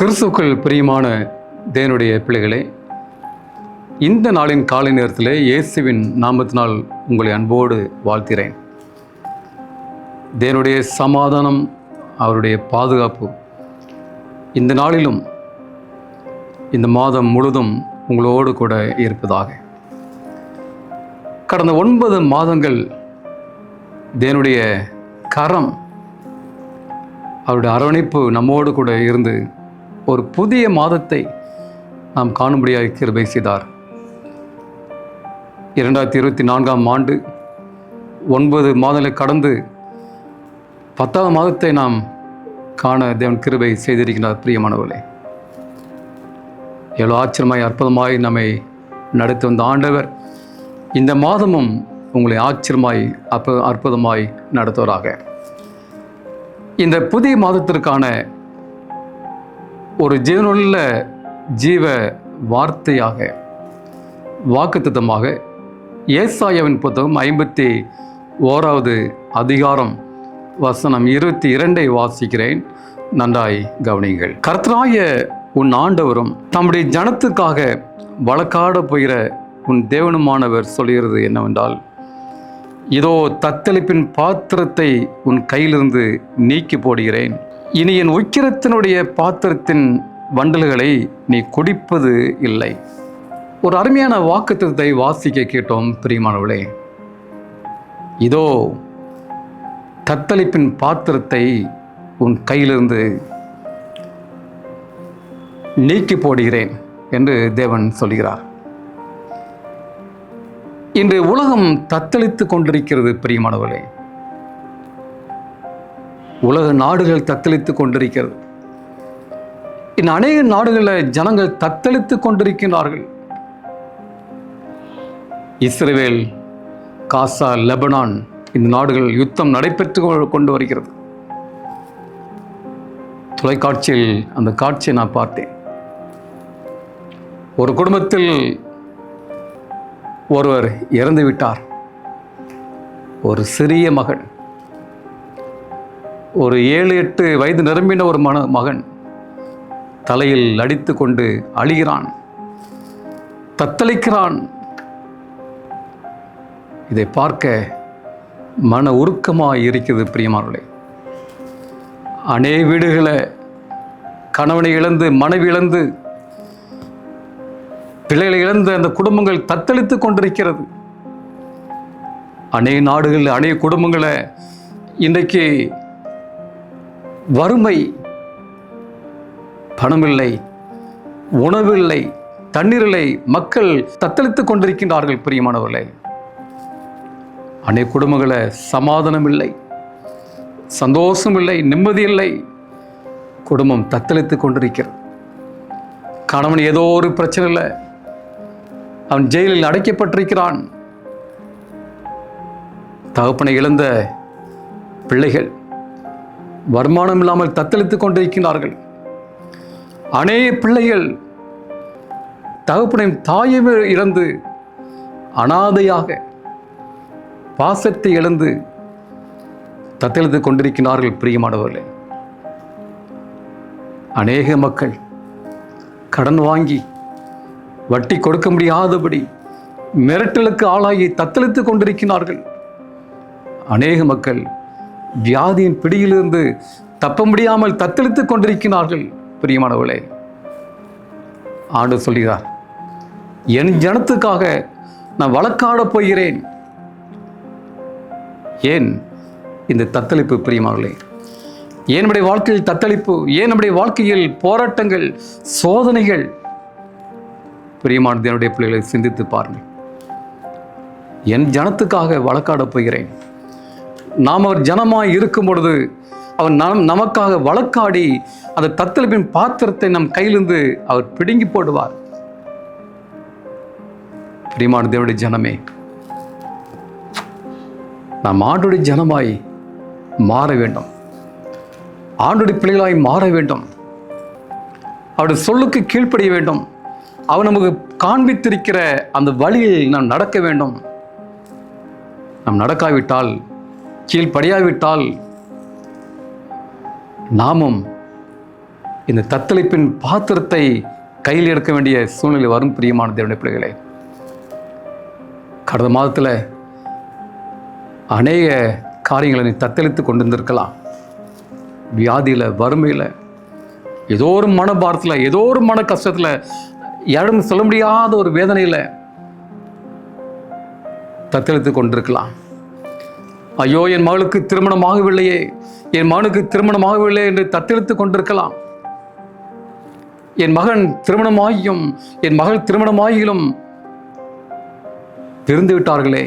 கிறிஸ்துக்கள் பிரியமான தேவனுடைய பிள்ளைகளே இந்த நாளின் காலை நேரத்தில் இயேசுவின் நாமத்தினால் உங்களை அன்போடு வாழ்த்திறேன் தேவனுடைய சமாதானம் அவருடைய பாதுகாப்பு இந்த நாளிலும் இந்த மாதம் முழுதும் உங்களோடு கூட இருப்பதாக. கடந்த ஒன்பது மாதங்கள் தேவனுடைய கரம் அவருடைய அரவணைப்பு நம்மோடு கூட இருந்து ஒரு புதிய மாதத்தை நாம் காணும்படியாக கிருபை செய்தார். இரண்டாயிரத்தி இருபத்தி நான்காம் ஆண்டு ஒன்பது மாதங்களை கடந்து பத்தாவது மாதத்தை நாம் காண தேவன் கிருபை செய்திருக்கிறார் பிரியமானவர்களே. எவ்வளோ ஆச்சரியமாய் அற்புதமாய் நம்மை நடத்தி வந்த ஆண்டவர் இந்த மாதமும் உங்களை ஆச்சரியமாய் அப்ப அற்புதமாய் நடத்துவராக. இந்த புதிய மாதத்திற்கான ஒரு ஜீவனுள்ள ஜீவ வார்த்தையாக வாக்குத்தமாக ஏசாயாவின் புத்தகம் ஐம்பத்தி ஓராவது அதிகாரம் வசனம் இருபத்தி இரண்டை வாசிக்கிறேன். நன்றாய் கவனிங்கள் கர்த்தராய உன் ஆண்டவரும் தம்முடைய ஜனத்துக்காக வழக்காட போகிற உன் தேவனுமானவர் சொல்கிறது என்னவென்றால் இதோ தத்தளிப்பின் பாத்திரத்தை உன் கையிலிருந்து நீக்கி போடுகிறேன். இனி என் உக்கிரத்தினுடைய பாத்திரத்தின் வண்டல்களை நீ குடிப்பது இல்லை. ஒரு அருமையான வாக்குத்தத்தை வாசிக்க கேட்டோம் பிரியமானவளே இதோ தத்தளிப்பின் பாத்திரத்தை உன் கையிலிருந்து நீக்கி போடுகிறேன் என்று தேவன் சொல்கிறார். இன்று உலகம் தத்தளித்து கொண்டிருக்கிறது பிரியமானவர்களே. உலக நாடுகள் தத்தளித்து கொண்டிருக்கிறது. இன்னும் அநேக நாடுகளில் ஜனங்கள் தத்தளித்து கொண்டிருக்கிறார்கள் இஸ்ரேல் காசா லெபனான் இந்த நாடுகள் யுத்தம் நடைபெற்று கொண்டு வருகிறது. தொலைக்காட்சியில் அந்த காட்சியை நான் பார்த்தேன். ஒரு குடும்பத்தில் ஒருவர் இறந்து விட்டார் ஒரு சிறிய மகள். ஒரு ஏழு எட்டு வயது நிரம்பின ஒரு மன மகன் தலையில் அடித்து கொண்டு அழுகிறான். தத்தளிக்கிறான். இதை பார்க்க மன உருக்கமாக இருக்கிறது பிரியமானவர்களே. அநே வீடுகளை கணவனை இழந்து மனைவி இழந்து பிள்ளைகளை இழந்த அந்த குடும்பங்கள் தத்தளித்து கொண்டிருக்கிறது. அநேக நாடுகளில் அநேக குடும்பங்களை இன்றைக்கு வறுமை பணமில்லை உணவில்லை தண்ணீரில்லை மக்கள் தத்தளித்து கொண்டிருக்கின்றார்கள் பிரியமானவர்களே. அநேக குடும்பங்களை சமாதானம் இல்லை சந்தோஷம் இல்லை நிம்மதி இல்லை குடும்பம் தத்தளித்து கொண்டிருக்கிறது. கணவன் ஏதோ ஒரு பிரச்சனை இல்லை அவன் ஜெயிலில் அடைக்கப்பட்டிருக்கிறான். தகப்பனை இழந்த பிள்ளைகள் வருமானம் இல்லாமல் தத்தளித்துக் கொண்டிருக்கிறார்கள் அநேக பிள்ளைகள் தகப்பனையும் தாயையும் இழந்து அனாதையாக பாசத்தை இழந்து தத்தெழுத்து கொண்டிருக்கிறார்கள் பிரியமானவர்களே. அநேக மக்கள் கடன் வாங்கி வட்டி கொடுக்க முடியாதபடி மிரட்டலுக்கு ஆளாகி தத்தளித்துக் கொண்டிருக்கிறார்கள் அநேக மக்கள் வியாதியின் பிடியிலிருந்து தப்ப முடியாமல் தத்தளித்துக் கொண்டிருக்கிறார்கள் பிரியமானவர்களே. ஆண்டு சொல்கிறார் என் ஜனத்துக்காக நான் வழக்காடப் போகிறேன். ஏன் இந்த தத்தளிப்பு பிரியமானவர்களே? ஏன் நம்முடைய வாழ்க்கையில் தத்தளிப்பு? ஏன் நம்முடைய வாழ்க்கையில் போராட்டங்கள் சோதனைகள்? பிரியமான தேவனுடைய பிள்ளைகளை சிந்தித்து பாருங்கள். என் ஜனத்துக்காக வழக்காடப் போகிறேன். நாம் அவர் ஜனமாய் இருக்கும் பொழுது அவர் நம் நமக்காக வழக்காடி அந்த தத்தளிப்பின் பாத்திரத்தை நம் கையிலிருந்து அவர் பிடுங்கி போடுவார். பிரியமான தேவடைய ஜனமே நாம் ஆண்டுடைய ஜனமாய் மாற வேண்டும். ஆண்டுடைய பிள்ளைகளாய் மாற வேண்டும். அவருடைய சொல்லுக்கு கீழ்ப்படிய வேண்டும். அவர் நமக்கு காண்பித்திருக்கிற அந்த வழியில் நாம் நடக்க வேண்டும். நாம் நடக்காவிட்டால் கீழ்ப்படியாவிட்டால் நாமும் இந்த தத்தளிப்பின் பாத்திரத்தை கையில் எடுக்க வேண்டிய சூழ்நிலை வரும் பிரியமான தேவனுடைய பிள்ளைகளே. கடந்த மாதத்தில் அநேக காரியங்களை நீ தத்தளித்து கொண்டு வந்திருக்கலாம் வியாதியில் வறுமையில் ஏதோ ஒரு மனபாரத்தில் ஏதோ ஒரு மன கஷ்டத்தில் யாரும் சொல்ல முடியாத ஒரு வேதனையில் தத்தளித்து கொண்டிருக்கலாம். ஐயோ என் மகளுக்கு திருமணம் ஆகவில்லையே. என் மகனுக்கு திருமணம் ஆகவில்லை என்று தத்தளித்து கொண்டிருக்கலாம். என் மகன் திருமணமாகியும் என் மகள் திருமணமாகியும் திருந்து விட்டார்களே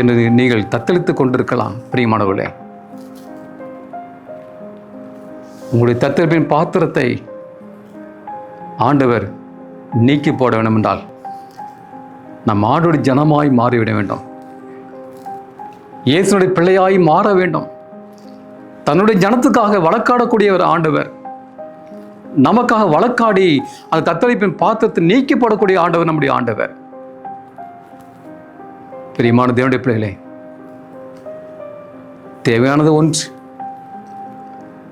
என்று நீங்கள் தத்தளித்துக் கொண்டிருக்கலாம் பிரியமானவர்களே. உங்களுடைய தத்தளிப்பின் பாத்திரத்தை ஆண்டவர் நீக்கி போட வேண்டும் என்றால் நம் ஆடோடு ஜனமாய் மாறிவிட வேண்டும். இயேசுனுடைய பிள்ளையாய் மாற வேண்டும். தன்னுடைய ஜனத்துக்காக வழக்காடக்கூடியவர் ஆண்டவர். நமக்காக வழக்காடி அந்த தத்தளிப்பின் பாத்திரத்தை நீக்கப்படக்கூடிய ஆண்டவர் நம்முடைய ஆண்டவர். பிரியமான தேவனுடைய பிள்ளைகளே தேவையானது ஒன்று.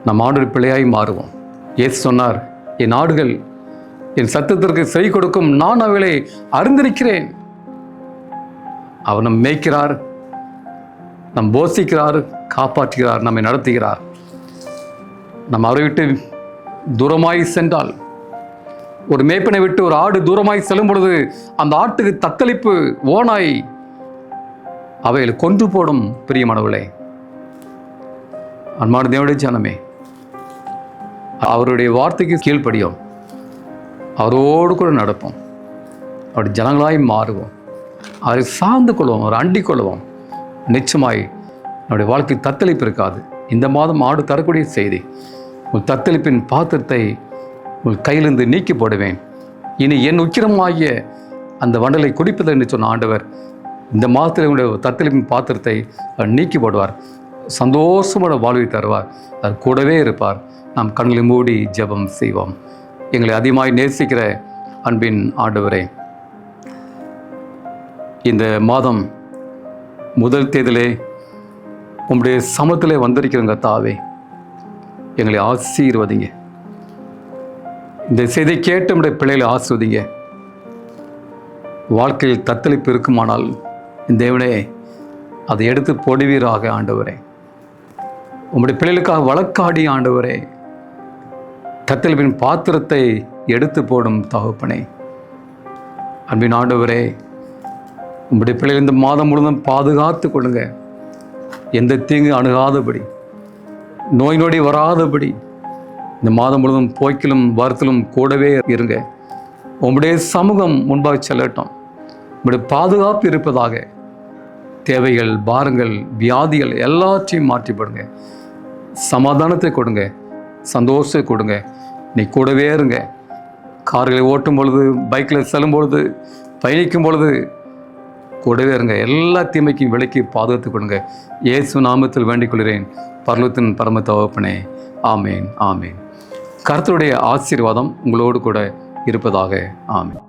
நம் ஆண்டு பிள்ளையாய் மாறுவோம். இயேசு சொன்னார் என் ஆடுகள் என் சத்தத்திற்கு செய் கொடுக்கும். நான் அவளை அறிந்திருக்கிறேன். அவர் நம் மேய்க்கிறார் நம் போஷிக்கிறார் காப்பாற்றுகிறார் நம்மை நடத்துகிறார். நம் அவரை விட்டு தூரமாய் சென்றால் ஒரு மேய்ப்பனை விட்டு ஒரு ஆடு தூரமாய் செல்லும் பொழுது அந்த ஆட்டுக்கு தத்தளிப்பு ஓனாய் அவைகள் கொன்று போடும் பிரியமானவர்களே. அன்பான தேவடைய ஜனமே அவருடைய வார்த்தைக்கு கீழ்ப்படியோம். அவரோடு கூட நடப்போம். அவருடைய ஜனங்களாய் மாறுவோம். அவரை சார்ந்து கொள்வோம் அவரை அண்டிக் கொள்வோம். நிச்சயமாய் நம்முடைய வாழ்க்கை தத்தளிப்பு இருக்காது. இந்த மாதம் ஆடு தரக்கூடிய செய்தி உன் தத்தளிப்பின் பாத்திரத்தை உன் கையிலிருந்து நீக்கி போடுவேன். இனி என் உக்கிரமாகிய அந்த வண்டலை குடிப்பது என்று சொன்ன ஆண்டவர் இந்த மாதத்தில் உங்களுடைய தத்தளிப்பின் பாத்திரத்தை நீக்கி போடுவார். சந்தோஷமான வாழ்வை தருவார். அவர் கூடவே இருப்பார். நாம் கண்களை மூடி ஜெபம் செய்வோம். எங்களை அதிகமாய் நேசிக்கிற அன்பின் ஆண்டவரே இந்த மாதம் முதல் தேதிலே உங்களுடைய சமத்திலே வந்திருக்கிறங்க தாவே. எங்களை ஆசீர்வதிங்க. இந்த செய்தி கேட்டு நம்முடைய பிள்ளைகளை ஆசிர்வதிங்க. வாழ்க்கையில் தத்தளிப்பு இருக்குமானால் இந்த தேவனே அதை எடுத்து போடுவீராக ஆண்டவரே. உங்களுடைய பிள்ளைகளுக்காக வழக்காடி ஆண்டவரே. தத்தளிப்பின் பாத்திரத்தை எடுத்து போடும் தகப்பனே. அன்பின் ஆண்டவரே உங்களுடைய பிள்ளைகள் இந்த மாதம் முழுவதும் பாதுகாத்து கொள்ளுங்க. எந்த தீங்கு அணுகாதபடி நோய் நொடி வராதபடி இந்த மாதம் முழுவதும் போய்க்கிலும் வருத்தலும் கூடவே இருங்க. உங்களுடைய சமூகம் முன்பாக செல்லட்டும். உங்களுடைய பாதுகாப்பு இருப்பதாக. தேவைகள் பாரங்கள் வியாதிகள் எல்லாத்தையும் மாற்றிப்படுங்க. சமாதானத்தை கொடுங்க. சந்தோஷத்தை கொடுங்க. நீ கூடவே இருங்க. கார்களை ஓட்டும் பொழுது பைக்கில் செல்லும் பொழுது பயணிக்கும் பொழுது கூடவே இருங்க. எல்லா தீமைக்கும் விலைக்கு பாதுகாத்து கொடுங்க இயேசு நாமத்தில் வேண்டிக் கொள்கிறேன். பர்லத்தின் பரம தவப்பனே ஆமேன் ஆமேன். கருத்துடைய ஆசீர்வாதம் உங்களோடு கூட இருப்பதாக. ஆமேன்.